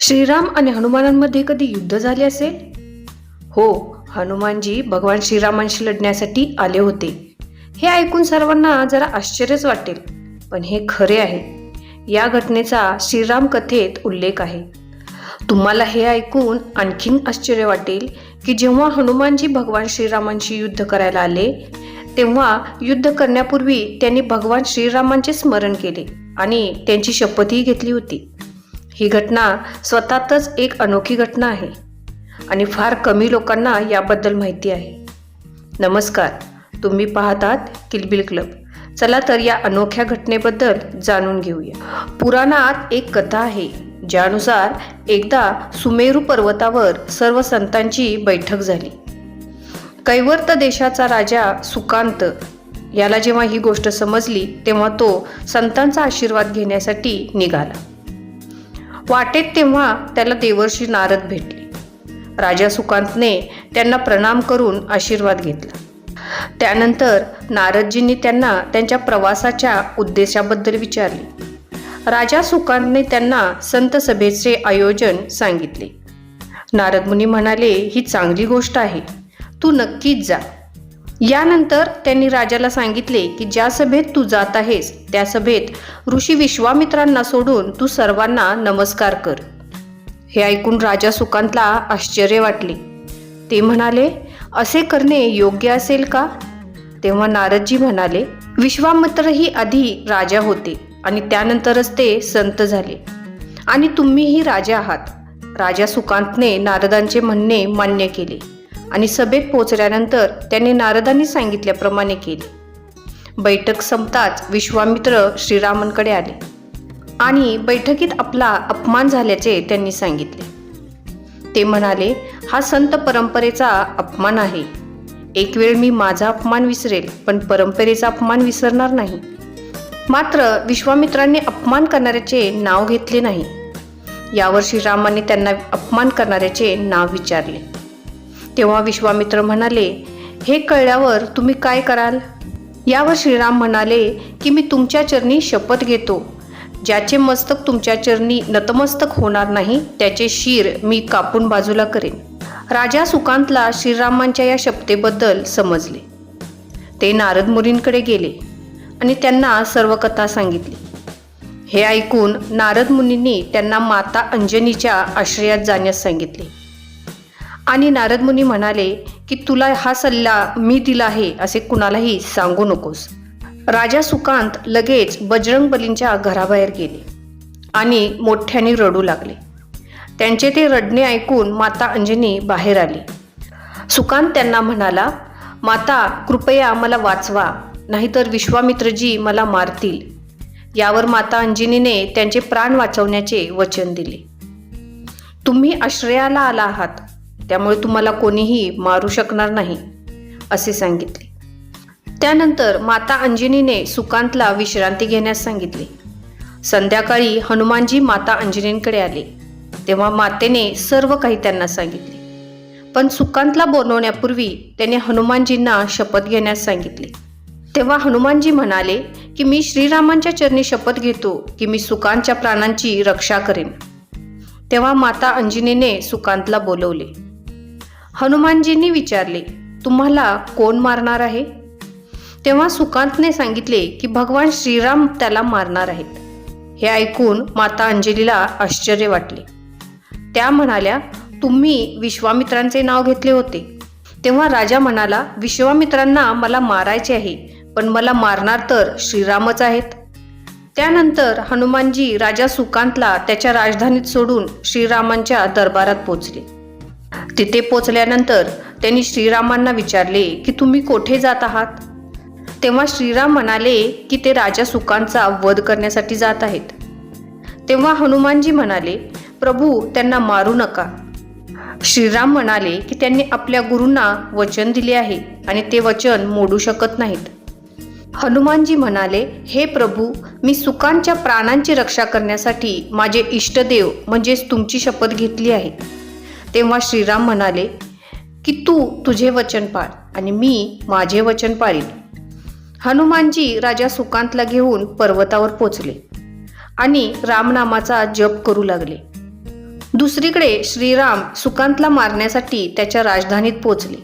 श्रीराम आणि हनुमानांमध्ये कधी युद्ध झाले असेल? हो हनुमानजी भगवान श्रीरामांशी लढण्यासाठी आले होते. हे ऐकून सर्वांना जरा आश्चर्यच वाटेल पण हे खरे आहे. या घटनेचा श्रीराम कथेत उल्लेख आहे. तुम्हाला हे ऐकून आणखीन आश्चर्य वाटेल की जेव्हा हनुमानजी भगवान श्रीरामांशी युद्ध करायला आले तेव्हा युद्ध करण्यापूर्वी त्यांनी भगवान श्रीरामांचे स्मरण केले आणि त्यांची शपथही घेतली होती. ही घटना स्वतःतच एक अनोखी घटना आहे आणि फार कमी लोकांना याबद्दल माहिती आहे. नमस्कार. तुम्ही पाहतात किलबिल क्लब. चला तर या अनोख्या घटनेबद्दल जाणून घेऊया. पुराणात एक कथा आहे ज्यानुसार एकदा सुमेरू पर्वतावर सर्व संतांची बैठक झाली. कैवर्त देशाचा राजा सुकांत याला जेव्हा ही गोष्ट समजली तेव्हा तो संतांचा आशीर्वाद घेण्यासाठी निघाला. वाटेत तेव्हा त्याला देवर्षी नारद भेटली. राजा सुकांतने त्यांना प्रणाम करून आशीर्वाद घेतला. त्यानंतर नारदजींनी त्यांना त्यांच्या प्रवासाच्या उद्देशाबद्दल विचारले. राजा सुकांतने त्यांना संत सभेचे आयोजन सांगितले. नारदमुनी म्हणाले ही चांगली गोष्ट आहे. तू नक्कीच जा. यानंतर त्यांनी राजाला सांगितले की ज्या सभेत तू जात आहेस त्या सभेत ऋषी विश्वामित्रांना सोडून तू सर्वांना नमस्कार कर. हे ऐकून राजा सुकांतला आश्चर्य वाटले. ते म्हणाले असे करणे योग्य असेल का? तेव्हा नारदजी म्हणाले विश्वामित्रही आधी राजा होते आणि त्यानंतरच ते संत झाले. आणि तुम्हीही राजा आहात. राजा सुकांतने नारदांचे म्हणणे मान्य केले. आणि सभेत पोचल्यानंतर त्यांनी नारदांनी सांगितल्याप्रमाणे केले. बैठक संपताच विश्वामित्र श्रीरामांकडे आले आणि बैठकीत आपला अपमान झाल्याचे त्यांनी सांगितले. ते म्हणाले हा संत परंपरेचा अपमान आहे. एक वेळ मी माझा अपमान विसरेल पण परंपरेचा अपमान विसरणार नाही. मात्र विश्वामित्रांनी अपमान करणाऱ्याचे नाव घेतले नाही. यावर श्रीरामाने त्यांना अपमान करणाऱ्याचे नाव विचारले. तेव्हा विश्वामित्र म्हणाले हे कळल्यावर तुम्ही काय कराल? यावर श्रीराम म्हणाले की मी तुमच्या चरणी शपथ घेतो. ज्याचे मस्तक तुमच्या चरणी नतमस्तक होणार नाही त्याचे शिर मी कापून बाजूला करेन. राजा सुकांतला श्रीरामांच्या या शपथेबद्दल समजले. ते नारद मुनींकडे गेले आणि त्यांना सर्व कथा सांगितली. हे ऐकून नारद मुनींनी त्यांना माता अंजनीच्या आश्रयात जाण्यास सांगितले. आणि नारद मुनी म्हणाले की तुला हा सल्ला मी दिला आहे असे कुणालाही सांगू नकोस. राजा सुकांत लगेच बजरंग बलींच्या घराबाहेर गेले आणि मोठ्याने रडू लागले. त्यांचे ते रडणे ऐकून माता अंजनी बाहेर आली. सुकांत त्यांना म्हणाला माता कृपया मला वाचवा नाहीतर विश्वामित्रजी मला मारतील. यावर माता अंजनीने त्यांचे प्राण वाचवण्याचे वचन दिले. तुम्ही आश्रयाला आला आहात त्यामुळे तुम्हाला कोणीही मारू शकणार नाही असे सांगितले. त्यानंतर माता अंजनीने सुकांतला विश्रांती घेण्यास सांगितले. संध्याकाळी हनुमानजी माता अंजनींकडे आले तेव्हा मातेने सर्व काही त्यांना सांगितले. पण सुकांतला बोलवण्यापूर्वी त्याने हनुमानजींना शपथ घेण्यास सांगितले. तेव्हा हनुमानजी म्हणाले की मी श्रीरामांच्या चरणी शपथ घेतो की मी सुकांतच्या प्राणांची रक्षा करेन. तेव्हा माता अंजनीने सुकांतला बोलवले. हनुमानजींनी विचारले तुम्हाला कोण मारणार आहे? तेव्हा सुकांतने सांगितले की भगवान श्रीराम त्याला मारणार आहेत. हे ऐकून माता अंजलीला आश्चर्य वाटले. त्या म्हणाल्या तुम्ही विश्वामित्रांचे नाव घेतले होते. तेव्हा राजा म्हणाला विश्वामित्रांना मला मारायचे आहे पण मला मारणार तर श्रीरामच आहेत. त्यानंतर हनुमानजी राजा सुकांतला त्याच्या राजधानीत सोडून श्रीरामांच्या दरबारात पोचले तिथे पोचल्यानंतर त्यांनी श्रीरामांना विचारले की तुम्ही कोठे जात आहात? तेव्हा श्रीराम म्हणाले की ते राजा सुकांचा वध करण्यासाठी जात आहेत. तेव्हा हनुमानजी म्हणाले प्रभू त्यांना मारू नका. श्रीराम म्हणाले की त्यांनी आपल्या गुरूंना वचन दिले आहे आणि ते वचन मोडू शकत नाहीत. हनुमानजी म्हणाले हे प्रभू मी सुकांच्या प्राणांची रक्षा करण्यासाठी माझे इष्टदेव म्हणजेच तुमची शपथ घेतली आहे. तेव्हा श्रीराम म्हणाले की तू तुझे वचन पाळ आणि मी माझे वचन पाळीन. हनुमानजी राजा सुकांतला घेऊन पर्वतावर पोचले आणि रामनामाचा जप करू लागले. दुसरीकडे श्रीराम सुकांतला मारण्यासाठी त्याच्या राजधानीत पोचले.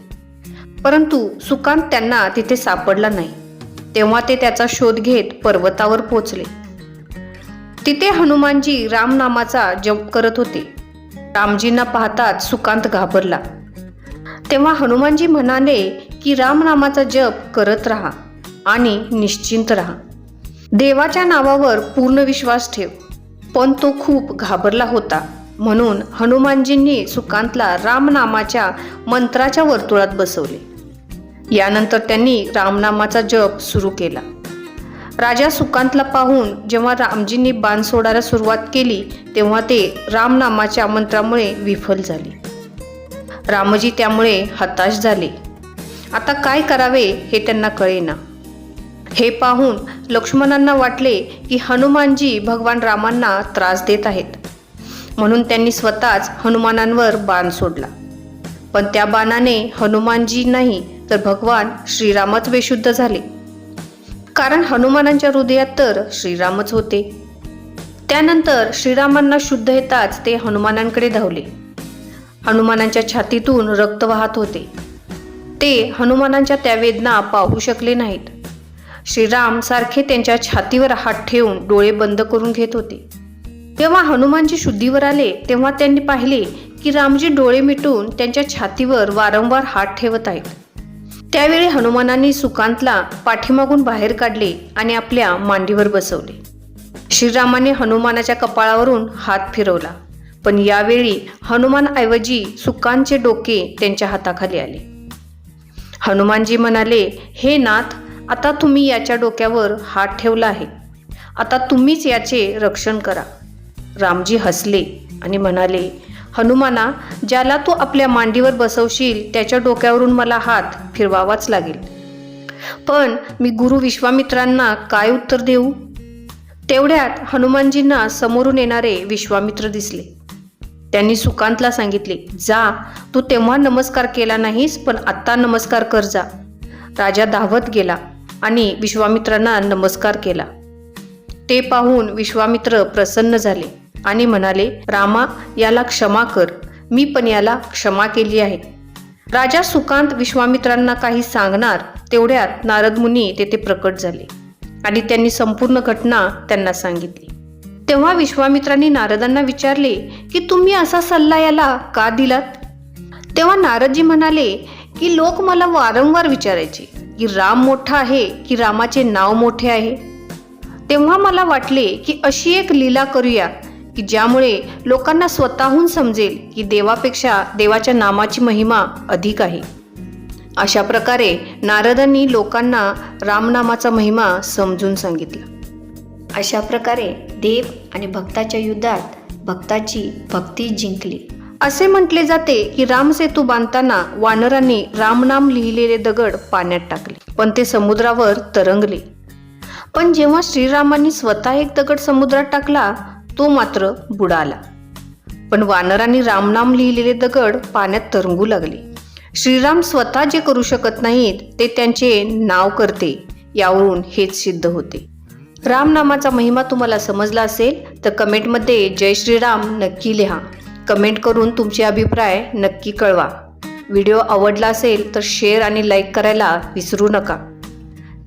परंतु सुकांत त्यांना तिथे सापडला नाही. तेव्हा ते त्याचा शोध घेत पर्वतावर पोचले. तिथे हनुमानजी रामनामाचा जप करत होते. रामजींना पाहताच सुकांत घाबरला. तेव्हा हनुमानजी म्हणाले की रामनामाचा जप करत राहा आणि निश्चिंत राहा. देवाच्या नावावर पूर्ण विश्वास ठेव. पण तो खूप घाबरला होता. म्हणून हनुमानजींनी सुकांतला रामनामाच्या मंत्राच्या वर्तुळात बसवले. यानंतर त्यांनी रामनामाचा जप सुरू केला. राजा सुकांतला पाहून जेव्हा रामजींनी बाण सोडायला सुरुवात केली तेव्हा ते रामनामाच्या मंत्रामुळे विफल झाले. रामजी त्यामुळे हताश झाले. आता काय करावे हे त्यांना कळेना. हे पाहून लक्ष्मणांना वाटले की हनुमानजी भगवान रामांना त्रास देत आहेत. म्हणून त्यांनी स्वतःच हनुमानांवर बाण सोडला. पण त्या बाणाने हनुमानजी नाही तर भगवान श्रीरामच बेशुद्ध झाले. कारण हनुमानांच्या हृदयात तर श्रीरामच होते. त्यानंतर श्रीरामांना शुद्ध येताच ते हनुमानांकडे धावले. हनुमानांच्या छातीतून रक्त वाहत होते. ते हनुमानांच्या त्या वेदना पाहू शकले नाहीत. श्रीराम सारखे त्यांच्या छातीवर हात ठेवून डोळे बंद करून घेत होते. तेव्हा हनुमानजी शुद्धीवर आले तेव्हा त्यांनी पाहिले की रामजी डोळे मिटून त्यांच्या छातीवर वारंवार हात ठेवत आहेत. त्यावेळी हनुमानांनी सुकांतला पाठीमागून बाहेर काढले आणि आपल्या मांडीवर बसवले. श्रीरामाने हनुमानाच्या कपाळावरून हात फिरवला. पण यावेळी हनुमानऐवजी सुकांतचे डोके त्यांच्या हाताखाली आले. हनुमानजी म्हणाले हे नाथ आता तुम्ही याच्या डोक्यावर हात ठेवला आहे. आता तुम्हीच याचे रक्षण करा. रामजी हसले आणि म्हणाले हनुमाना ज्याला तू आपल्या मांडीवर बसवशील त्याच्या डोक्यावरून मला हात फिरवावाच लागेल. पण मी गुरु विश्वामित्रांना काय उत्तर देऊ? तेवढ्यात हनुमानजींना समोरून येणारे विश्वामित्र दिसले. त्यांनी सुकांतला सांगितले जा तू तेव्हा नमस्कार केला नाहीस पण आत्ता नमस्कार कर जा. राजा धावत गेला आणि विश्वामित्रांना नमस्कार केला. ते पाहून विश्वामित्र प्रसन्न झाले. आणि म्हणाले रामा याला क्षमा कर. मी पण याला क्षमा केली आहे. राजा सुकांत विश्वामित्रांना काही सांगणार तेवढ्यात नारद मुनी तेथे प्रकट झाले आणि त्यांनी संपूर्ण घटना त्यांना सांगितली. तेव्हा विश्वामित्रांनी नारदांना विचारले की तुम्ही असा सल्ला याला का दिलात? तेव्हा नारदजी म्हणाले की लोक मला वारंवार विचारायचे की राम मोठा आहे की रामाचे नाव मोठे आहे? तेव्हा मला वाटले की अशी एक लीला करूया की ज्यामुळे लोकांना स्वतःहून समजेल की देवापेक्षा देवाच्या नामाची महिमा अधिक आहे. अशा प्रकारे नारदांनी लोकांना रामनामाचा महिमा समजून सांगितला. अशा प्रकारे देव आणि भक्ताच्या युद्धात भक्ताची भक्ती जिंकली. असे म्हटले जाते की रामसेतू बांधताना वानरांनी रामनाम लिहिलेले दगड पाण्यात टाकले पण ते समुद्रावर तरंगले. पण जेव्हा श्रीरामांनी स्वतः एक दगड समुद्रात टाकला तो मात्र बुडाला. पण वानरांनी रामनाम लिहिलेले दगड पाण्यात तरंगू लागले. श्रीराम स्वतः जे करू शकत नाहीत ते त्यांचे नाव करते यावरून हेच सिद्ध होते. रामनामाचा महिमा तुम्हाला समजला असेल तर कमेंटमध्ये जय श्रीराम नक्की लिहा. कमेंट करून तुमचे अभिप्राय नक्की कळवा. व्हिडिओ आवडला असेल तर शेअर आणि लाईक करायला विसरू नका.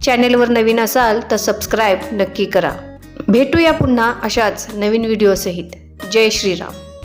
चॅनेलवर नवीन असाल तर सबस्क्राईब नक्की करा. भेटूया पुन्हा अशाच नवीन व्हिडिओसहित. जय श्रीराम.